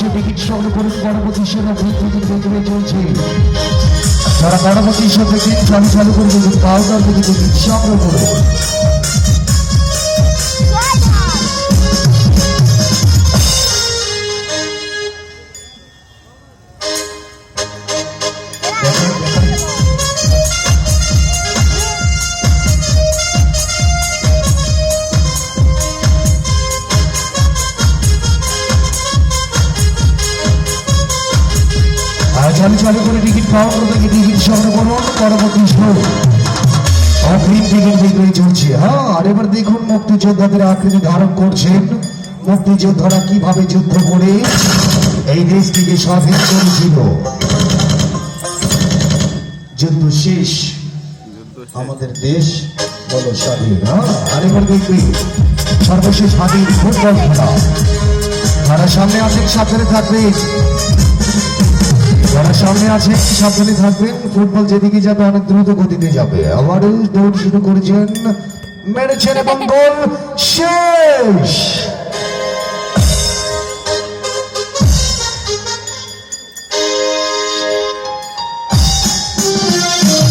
সে ticket সংগ্রহ করুন সে ticket ভেতরে চলছে। যারা সে টিকিট চালু চালু করে দেবেন কাউন্টার থেকে টিকিট চালু চালু করে টিকিট কাউন্টার থেকে টিকিট সংগ্রহ করুন পরবর্তী শো অগ্রিম টিকিট বিক্রি চলছে। হ্যাঁ আর এবার দেখুন মুক্তিযোদ্ধাদের আকৃতি ধারণ করছেন মুক্তিযোদ্ধারা কীভাবে যুদ্ধ করে? এই দেশটিকে স্বাধীন করেছিল। যুদ্ধ শেষ। আমাদের দেশ বলো স্বাধীন। হ্যাঁ আর এবার দেখবি সর্বশেষ স্বাধীন ফুটবল খেলা। যারা সামনে আছেন সাবধানে থাকবেন যারা সামনে আছে সাবধানে থাকবেন। ফুটবল যেদিকে যাবে, অনেক দ্রুত গতিতে যাবে। আবারও দৌড় শুরু করেছেন, মেরেছেন এবং গোল শেষ!